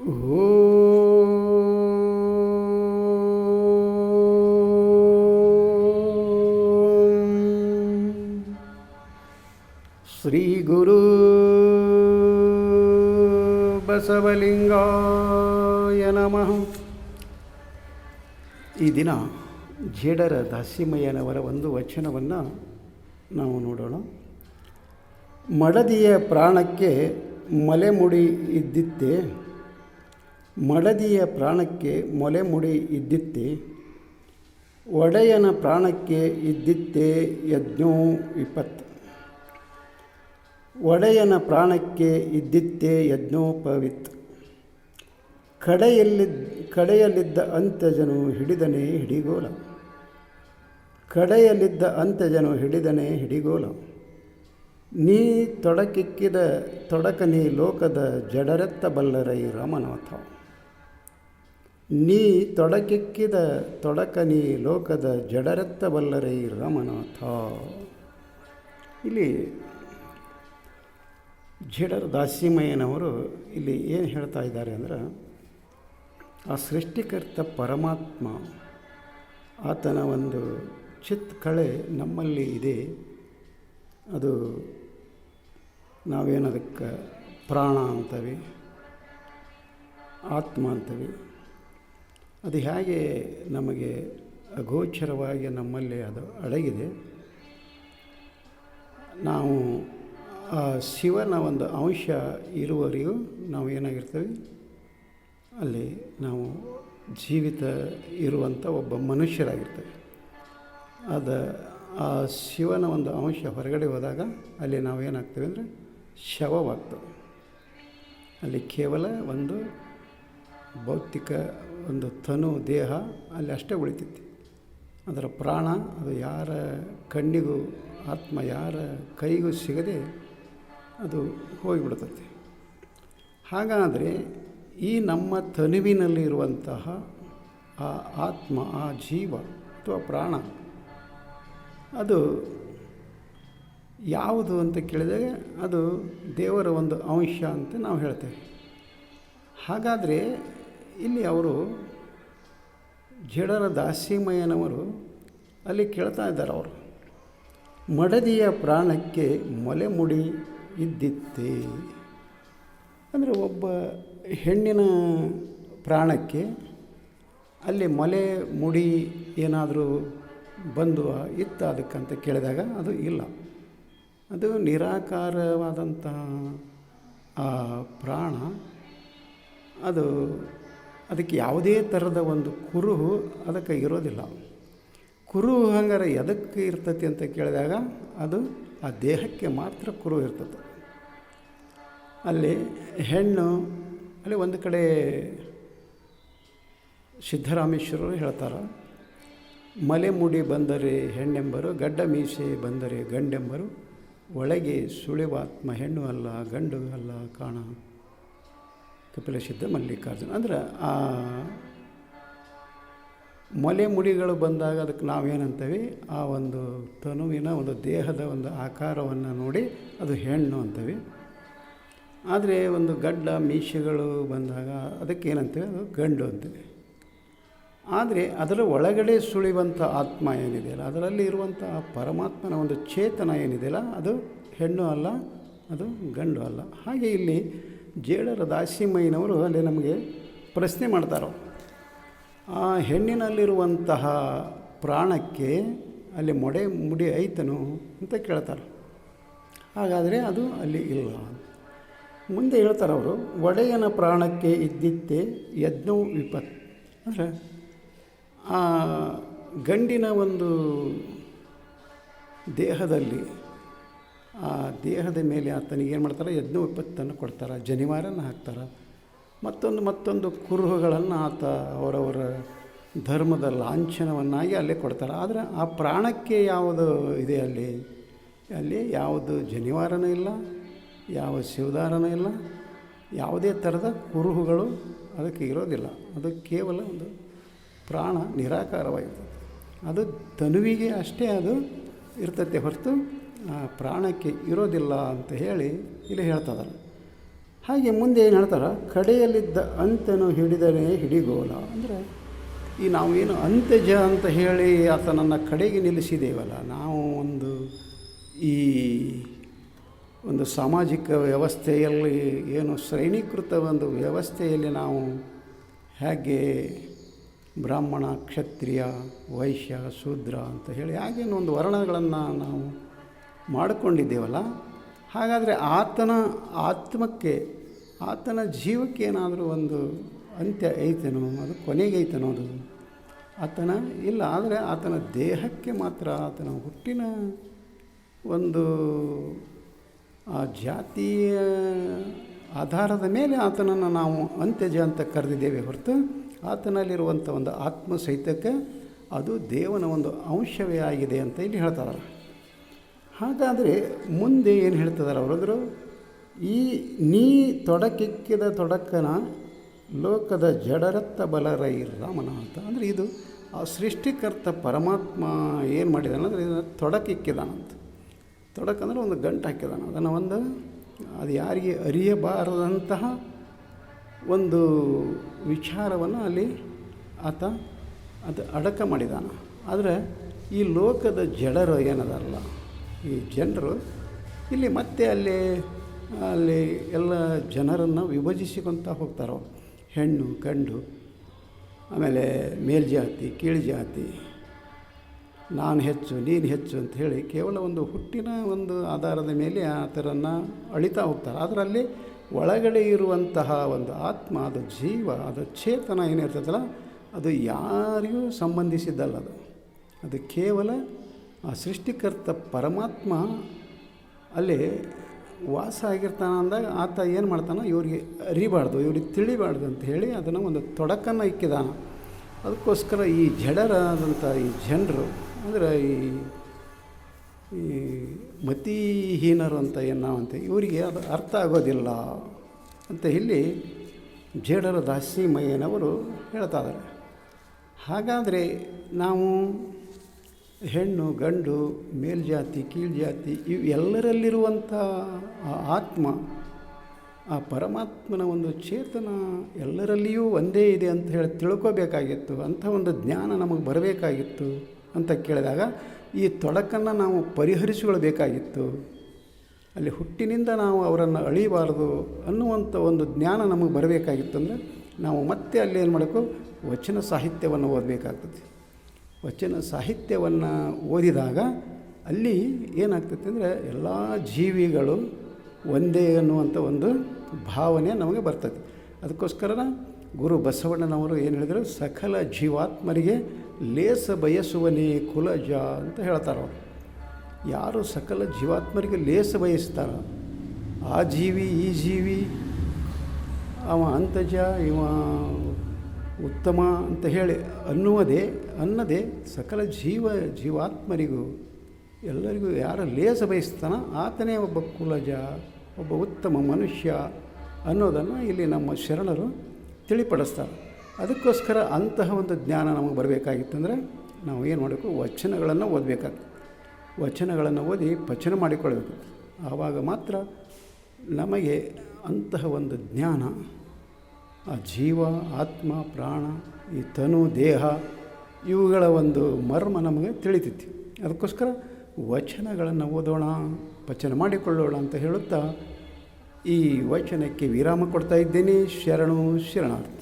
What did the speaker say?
ಶ್ರೀ ಗುರು ಬಸವಲಿಂಗಾಯ ನಮಃ ಈ ದಿನ ಜೇಡರ ದಾಸಿಮಯ್ಯನವರ ಒಂದು ವಚನವನ್ನು ನಾವು ನೋಡೋಣ. ಮಡದಿಯ ಪ್ರಾಣಕ್ಕೆ ಮಲೆಮುಡಿ ಇದ್ದಿತ್ತೆ ಮಡದಿಯ ಪ್ರಾಣಕ್ಕೆ ಮೊಲೆಮುಡಿ ಇದ್ದಿತ್ತೆ? ಒಡೆಯನ ಪ್ರಾಣಕ್ಕೆ ಇದ್ದಿತ್ತೆ ಯಜ್ಞೋ ವಿಪತ್ತು ಒಡೆಯನ ಪ್ರಾಣಕ್ಕೆ ಇದ್ದಿತ್ತೆ ಯಜ್ಞೋಪವಿತ್ ಕಡೆಯಲ್ಲಿ, ಕಡೆಯಲ್ಲಿದ್ದ ಅಂತ್ಯಜನು ಹಿಡಿದನೇ ಹಿಡಿಗೋಲ. ಕಡೆಯಲ್ಲಿದ್ದ ಅಂತ್ಯಜನು ಹಿಡಿದನೇ ಹಿಡಿಗೋಲ. ನೀ ತೊಡಕಿಕ್ಕಿದ ತೊಡಕನೇ ಲೋಕದ ಜಡರೆತ್ತ ಬಲ್ಲರೈ ರಾಮನಾಥ. ನೀ ತೊಡಕಿಕ್ಕಿದ ತೊಡಕನಿ ಲೋಕದ ಜಡರತ್ತ ಬಲ್ಲರೈ ರಾಮನಾಥ. ಇಲ್ಲಿ ಜೇಡರ ದಾಸಿಮಯ್ಯನವರು ಇಲ್ಲಿ ಏನು ಹೇಳ್ತಾ ಇದ್ದಾರೆ ಅಂದ್ರೆ, ಆ ಸೃಷ್ಟಿಕರ್ತ ಪರಮಾತ್ಮ ಆತನ ಒಂದು ಚಿತ್ ಕಳೆ ನಮ್ಮಲ್ಲಿ ಇದೆ. ಅದು ನಾವೇನದಕ್ಕೆ ಪ್ರಾಣ ಅಂತವಿ, ಆತ್ಮ ಅಂತೀವಿ ಅದು ಹೇಗೆ ನಮಗೆ ಅಗೋಚರವಾಗಿ ನಮ್ಮಲ್ಲಿ ಅದು ಅಡಗಿದೆ. ನಾವು ಆ ಶಿವನ ಒಂದು ಅಂಶ ಇರುವವರೆಗೂ ನಾವು ಏನಾಗಿರ್ತೀವಿ? ಅಲ್ಲಿ ನಾವು ಜೀವಿತ ಇರುವಂಥ ಒಬ್ಬ ಮನುಷ್ಯರಾಗಿರ್ತೇವೆ. ಅದು ಆ ಶಿವನ ಒಂದು ಅಂಶ ಹೊರಗಡೆ ಹೋದಾಗ ಅಲ್ಲಿ ನಾವು ಏನಾಗ್ತೇವೆ ಅಂದರೆ ಶವವಾಗ್ತವೆ ಅಲ್ಲಿ ಕೇವಲ ಒಂದು ಭೌತಿಕ ಒಂದು ತನು ದೇಹ ಅಲ್ಲಿ ಅಷ್ಟೇ ಉಳಿತೈತಿ. ಅದರ ಪ್ರಾಣ, ಅದು ಯಾರ ಕಣ್ಣಿಗೂ, ಆತ್ಮ ಯಾರ ಕೈಗೂ ಸಿಗದೆ ಅದು ಹೋಗಿಬಿಡ್ತೈತಿ. ಹಾಗಾದರೆ ಈ ನಮ್ಮ ತನುವಿನಲ್ಲಿರುವಂತಹ ಆ ಆತ್ಮ, ಆ ಜೀವ ಅಥವಾ ಪ್ರಾಣ, ಅದು ಯಾವುದು ಅಂತ ಕೇಳಿದಾಗ ಅದು ದೇವರ ಒಂದು ಅಂಶ ಅಂತ ನಾವು ಹೇಳ್ತೇವೆ. ಹಾಗಾದರೆ ಇಲ್ಲಿ ಅವರು ಜಡರ ದಾಸಿಮಯ್ಯನವರು ಅಲ್ಲಿ ಕೇಳ್ತಾ ಇದ್ದಾರೆ ಅವರು, ಮಡದಿಯ ಪ್ರಾಣಕ್ಕೆ ಮೊಲೆ ಮುಡಿ ಇದ್ದಿತ್ತೆ? ಅಂದರೆ ಒಬ್ಬ ಹೆಣ್ಣಿನ ಪ್ರಾಣಕ್ಕೆ ಅಲ್ಲಿ ಮೊಲೆ ಮುಡಿ ಏನಾದರೂ ಬಂದು ಇತ್ತ ಅದಕ್ಕಂತ ಕೇಳಿದಾಗ ಅದು ಇಲ್ಲ. ಅದು ನಿರಾಕಾರವಾದಂತಹ ಆ ಪ್ರಾಣ, ಅದು ಅದಕ್ಕೆ ಯಾವುದೇ ಥರದ ಒಂದು ಕುರುಹು ಅದಕ್ಕೆ ಇರೋದಿಲ್ಲ. ಕುರುಹು ಹಂಗಾರೆ ಎದಕ್ಕೆ ಇರ್ತತಿ ಅಂತ ಕೇಳಿದಾಗ ಅದು ಆ ದೇಹಕ್ಕೆ ಮಾತ್ರ ಕುರುಹು ಇರ್ತದೆ. ಅಲ್ಲಿ ಹೆಣ್ಣು, ಅಲ್ಲಿ ಒಂದು ಕಡೆ ಸಿದ್ದರಾಮೇಶ್ವರರು ಹೇಳ್ತಾರೆ, ಮಲೆ ಮುಡಿ ಬಂದರೆ ಹೆಣ್ಣೆಂಬರು, ಗಡ್ಡ ಮೀಸೆ ಬಂದರೆ ಗಂಡೆಂಬರು, ಒಳಗೆ ಸುಳಿವಾತ್ಮ ಹೆಣ್ಣು ಅಲ್ಲ, ಗಂಡು ಅಲ್ಲ ಕಾಣ. ಕಪಿಲ ಮಲ್ಲಿಕಾರ್ಜುನ. ಅಂದ್ರೆ ಆ ಮೊಲೆ ಮುಡಿಗಳು ಬಂದಾಗ ಅದಕ್ಕೆ ನಾವೇನಂತೀವಿ, ಆ ಒಂದು ತನುವಿನ ಒಂದು ದೇಹದ ಒಂದು ಆಕಾರವನ್ನು ನೋಡಿ ಅದು ಹೆಣ್ಣು ಅಂತೀವಿ. ಆದರೆ ಒಂದು ಗಡ್ಡ ಮೀಸೆಗಳು ಬಂದಾಗ ಅದಕ್ಕೆ ಏನಂತೀವಿ, ಅದು ಗಂಡು ಅಂತೀವಿ. ಆದರೆ ಅದರ ಒಳಗಡೆ ಸುಳಿವಂಥ ಆತ್ಮ ಏನಿದೆಯಲ್ಲ ಅದರಲ್ಲಿ ಇರುವಂಥ ಪರಮಾತ್ಮನ ಒಂದು ಚೇತನ ಏನಿದೆಯಲ್ಲ ಅದು ಹೆಣ್ಣು ಅಲ್ಲ, ಅದು ಗಂಡು ಅಲ್ಲ. ಹಾಗೆ ಇಲ್ಲಿ ಜೇಡರ ದಾಸಿಮಯ್ಯನವರು ಅಲ್ಲಿ ನಮಗೆ ಪ್ರಶ್ನೆ ಮಾಡ್ತಾರೆ, ಆ ಹೆಣ್ಣಿನಲ್ಲಿರುವಂತಹ ಪ್ರಾಣಕ್ಕೆ ಅಲ್ಲಿ ಮೊಡೆ ಮುಡಿ ಐತನು ಅಂತ ಕೇಳ್ತಾರೆ. ಹಾಗಾದರೆ ಅದು ಅಲ್ಲಿ ಇಲ್ಲ. ಮುಂದೆ ಹೇಳ್ತಾರೆ ಅವರು, ಒಡೆಯನ ಪ್ರಾಣಕ್ಕೆ ಇದ್ದಿತ್ತೆ ಯಜ್ಞವು ವಿಪತ್. ಅಂದರೆ ಆ ಗಂಡಿನ ಒಂದು ದೇಹದಲ್ಲಿ ಆ ದೇಹದ ಮೇಲೆ ಆತನಿಗೆ ಏನು ಮಾಡ್ತಾರೆ? ಯಜ್ಞ ವಿಪತ್ತನ್ನು ಕೊಡ್ತಾರೆ, ಜನಿವಾರನ ಹಾಕ್ತಾರೆ. ಮತ್ತೊಂದು ಮತ್ತೊಂದು ಕುರುಹುಗಳನ್ನು ಆತ ಅವರವರ ಧರ್ಮದ ಲಾಂಛನವನ್ನಾಗಿ ಅಲ್ಲೇ ಕೊಡ್ತಾರೆ. ಆದರೆ ಆ ಪ್ರಾಣಕ್ಕೆ ಯಾವುದು ಇದೆ ಅಲ್ಲಿ? ಅಲ್ಲಿ ಯಾವುದು ಜನಿವಾರನೂ ಇಲ್ಲ, ಯಾವ ಶಿವದಾರನೂ ಇಲ್ಲ, ಯಾವುದೇ ಥರದ ಕುರುಹುಗಳು ಅದಕ್ಕೆ ಇರೋದಿಲ್ಲ. ಅದು ಕೇವಲ ಒಂದು ಪ್ರಾಣ ನಿರಾಕಾರವಾಗಿರ್ತದೆ ಅದು ತನುವಿಗೆ ಅಷ್ಟೇ ಅದು ಇರ್ತತೆ ಹೊರತು ಪ್ರಾಣಕ್ಕೆ ಇರೋದಿಲ್ಲ ಅಂತ ಹೇಳಿ ಇಲ್ಲಿ ಹೇಳ್ತದಾರೆ ಹಾಗೆ ಮುಂದೆ ಏನು ಹೇಳ್ತಾರೆ? ಕಡೆಯಲ್ಲಿದ್ದ ಅಂತ್ಯನು ಹಿಡಿದರೆ ಹಿಡಿಗೋಲ. ಅಂದರೆ ಈ ನಾವು ಏನು ಅಂತ್ಯಜ ಅಂತ ಹೇಳಿ ಆತನನ್ನು ಕಡೆಗೆ ನಿಲ್ಲಿಸಿದ್ದೇವಲ್ಲ ನಾವು ಒಂದು ಈ ಒಂದು ಸಾಮಾಜಿಕ ವ್ಯವಸ್ಥೆಯಲ್ಲಿ ಏನು ಶ್ರೇಣೀಕೃತ ಒಂದು ವ್ಯವಸ್ಥೆಯಲ್ಲಿ ನಾವು ಹೇಗೆ ಬ್ರಾಹ್ಮಣ, ಕ್ಷತ್ರಿಯ, ವೈಶ್ಯ, ಶೂದ್ರ ಅಂತ ಹೇಳಿ ಹಾಗೇನು ಒಂದು ವರ್ಣಗಳನ್ನು ನಾವು ಮಾಡಿಕೊಂಡಿದ್ದೇವಲ್ಲ? ಹಾಗಾದರೆ ಆತನ ಆತ್ಮಕ್ಕೆ, ಆತನ ಜೀವಕ್ಕೆ ಏನಾದರೂ ಒಂದು ಅಂತ್ಯ ಐತೇನೋ, ಅದು ಕೊನೆಗೆ ಐತನೋ ಅದು? ಆತನ? ಇಲ್ಲ, ಆದರೆ ಆತನ ದೇಹಕ್ಕೆ ಮಾತ್ರ ಆತನ ಹುಟ್ಟಿನ ಒಂದು ಆ ಜಾತಿಯ ಆಧಾರದ ಮೇಲೆ ಆತನನ್ನು ನಾವು ಅಂತ್ಯಜ ಅಂತ ಕರೆದಿದ್ದೇವೆ ಹೊರತು ಆತನಲ್ಲಿರುವಂಥ ಒಂದು ಆತ್ಮ ಸಹಿತಕ್ಕೆ ಅದು ದೇವನ ಒಂದು ಅಂಶವೇ ಆಗಿದೆ ಅಂತ ಇಲ್ಲಿ ಹೇಳ್ತಾರೆ ಹಾಗಾದರೆ ಮುಂದೆ ಏನು ಹೇಳ್ತಿದ್ದಾರೆ ಅವರಾದರು ಈ ನೀ ತೊಡಕಿಕ್ಕಿದ ತೊಡಕನ ಲೋಕದ ಜಡರತ್ತ ಬಲರೈ ಅಂತ. ಅಂದರೆ ಇದು ಆ ಸೃಷ್ಟಿಕರ್ತ ಪರಮಾತ್ಮ ಏನು ಮಾಡಿದಾನಂದ್ರೆ ಇದನ್ನು ತೊಡಕಿಕ್ಕಿದಾನಂತ ತೊಡಕಂದ್ರೆ ಒಂದು ಗಂಟು ಹಾಕಿದಾನ. ಅದನ್ನು ಒಂದು ಅದು ಯಾರಿಗೆ ಅರಿಯಬಾರದಂತಹ ಒಂದು ವಿಚಾರವನ್ನು ಅಲ್ಲಿ ಆತ ಅದು ಅಡಕ ಮಾಡಿದಾನ. ಆದರೆ ಈ ಲೋಕದ ಜಡರು ಏನದಲ್ಲ? ಈ ಜನರು ಇಲ್ಲಿ ಮತ್ತೆ ಅಲ್ಲಿ ಅಲ್ಲಿ ಎಲ್ಲ ಜನರನ್ನು ವಿಭಜಿಸಿಕೊಳ್ತಾ ಹೋಗ್ತಾರೋ, ಹೆಣ್ಣು, ಗಂಡು, ಆಮೇಲೆ ಮೇಲ್ಜಾತಿ ಕೀಳ್ಜಾತಿ ನಾನು ಹೆಚ್ಚು, ನೀನು ಹೆಚ್ಚು ಅಂತ ಹೇಳಿ ಕೇವಲ ಒಂದು ಹುಟ್ಟಿನ ಒಂದು ಆಧಾರದ ಮೇಲೆ ಆ ಥರನ್ನು ಅಳಿತಾ ಹೋಗ್ತಾರೆ. ಅದರಲ್ಲಿ ಒಳಗಡೆ ಇರುವಂತಹ ಒಂದು ಆತ್ಮ, ಅದು ಜೀವ, ಅದು ಚೇತನ ಏನಿರ್ತದಲ್ಲ, ಅದು ಯಾರಿಗೂ ಸಂಬಂಧಿಸಿದ್ದಲ್ಲ ಅದು. ಅದು ಕೇವಲ ಆ ಸೃಷ್ಟಿಕರ್ತ ಪರಮಾತ್ಮ ಅಲ್ಲಿ ವಾಸ ಆಗಿರ್ತಾನೆ ಅಂದಾಗ ಆತ ಏನು ಮಾಡ್ತಾನೆ ಇವ್ರಿಗೆ ಅರಿಬಾರ್ದು, ಇವ್ರಿಗೆ ತಿಳಿಬಾರ್ದು ಅಂತ ಹೇಳಿ ಅದನ್ನು ಒಂದು ತೊಡಕನ್ನು ಇಕ್ಕಿದಾನ. ಅದಕ್ಕೋಸ್ಕರ ಈ ಜಡರಾದಂಥ ಈ ಜನರು ಅಂದರೆ ಈ ಈ ಮತಿಹೀನರು ಅಂತ ಏನು ಅಂತ ಇವರಿಗೆ ಅದು ಅರ್ಥ ಆಗೋದಿಲ್ಲ ಅಂತ ಇಲ್ಲಿ ಜೇಡರ ದಾಸಿಮಯ್ಯನವರು ಹೇಳ್ತಾ ಇದ್ದಾರೆ. ಹಾಗಾದರೆ ನಾವು ಹೆಣ್ಣು, ಗಂಡು, ಮೇಲ್ಜಾತಿ, ಕೀಳ್ಜಾತಿ ಇವು ಎಲ್ಲರಲ್ಲಿರುವಂಥ ಆ ಆತ್ಮ, ಆ ಪರಮಾತ್ಮನ ಒಂದು ಚೇತನ ಎಲ್ಲರಲ್ಲಿಯೂ ಒಂದೇ ಇದೆ ಅಂತ ಹೇಳಿ ತಿಳ್ಕೋಬೇಕಾಗಿತ್ತು, ಅಂಥ ಒಂದು ಜ್ಞಾನ ನಮಗೆ ಬರಬೇಕಾಗಿತ್ತು ಅಂತ ಕೇಳಿದಾಗ ಈ ತೊಡಕನ್ನು ನಾವು ಪರಿಹರಿಸಿಕೊಳ್ಬೇಕಾಗಿತ್ತು. ಅಲ್ಲಿ ಹುಟ್ಟಿನಿಂದ ನಾವು ಅವರನ್ನು ಅಳಿಬಾರದು ಅನ್ನುವಂಥ ಒಂದು ಜ್ಞಾನ ನಮಗೆ ಬರಬೇಕಾಗಿತ್ತು ಅಂದರೆ ನಾವು ಮತ್ತೆ ಅಲ್ಲಿ ಏನು ಮಾಡಬೇಕು, ವಚನ ಸಾಹಿತ್ಯವನ್ನು ಓದಬೇಕಾಗ್ತದೆ. ವಚನ ಸಾಹಿತ್ಯವನ್ನು ಓದಿದಾಗ ಅಲ್ಲಿ ಏನಾಗ್ತೈತೆ ಅಂದರೆ ಎಲ್ಲ ಜೀವಿಗಳು ಒಂದೇ ಅನ್ನುವಂಥ ಒಂದು ಭಾವನೆ ನಮಗೆ ಬರ್ತದೆ ಅದಕ್ಕೋಸ್ಕರ ಗುರು ಬಸವಣ್ಣನವರು ಏನು ಹೇಳಿದರು? ಸಕಲ ಜೀವಾತ್ಮರಿಗೆ ಲೇಸ ಬಯಸುವನೇ ಕುಲಜ ಅಂತ ಹೇಳ್ತಾರೆ ಅವರು. ಯಾರು ಸಕಲ ಜೀವಾತ್ಮರಿಗೆ ಲೇಸ ಬಯಸ್ತಾರೋ? ಆ ಜೀವಿ, ಈ ಜೀವಿ, ಅವ ಅಂತಜ, ಇವ ಉತ್ತಮ ಅಂತ ಹೇಳಿ ಅನ್ನುವುದೇ, ಅನ್ನದೇ ಸಕಲ ಜೀವ ಜೀವಾತ್ಮರಿಗೂ, ಎಲ್ಲರಿಗೂ ಯಾರು ಲೇಸ ಬಯಸ್ತಾನ ಆತನೇ ಒಬ್ಬ ಕುಲಜ, ಒಬ್ಬ ಉತ್ತಮ ಮನುಷ್ಯ ಅನ್ನೋದನ್ನು ಇಲ್ಲಿ ನಮ್ಮ ಶರಣರು ತಿಳಿಪಡಿಸ್ತಾರೆ. ಅದಕ್ಕೋಸ್ಕರ ಅಂತಹ ಒಂದು ಜ್ಞಾನ ನಮಗೆ ಬರಬೇಕಾಗಿತ್ತಂದರೆ ನಾವು ಏನು ಮಾಡಬೇಕು? ವಚನಗಳನ್ನು ಓದಬೇಕಾಗ್ತದೆ. ವಚನಗಳನ್ನು ಓದಿ ಪಚನ ಮಾಡಿಕೊಳ್ಬೇಕು. ಆವಾಗ ಮಾತ್ರ ನಮಗೆ ಅಂತಹ ಒಂದು ಜ್ಞಾನ ಆ ಜೀವ, ಆತ್ಮ, ಪ್ರಾಣ, ಈ ತನು, ದೇಹ, ಇವುಗಳ ಒಂದು ಮರ್ಮ ನಮಗೆ ತಿಳಿತೈತಿ ಅದಕ್ಕೋಸ್ಕರ ವಚನಗಳನ್ನು ಓದೋಣ, ಪಚನ ಮಾಡಿಕೊಳ್ಳೋಣ ಅಂತ ಹೇಳುತ್ತಾ ಈ ವಚನಕ್ಕೆ ವಿರಾಮ ಕೊಡ್ತಾ ಇದ್ದೀನಿ. ಶರಣು ಶರಣಾರ್ಥಿ.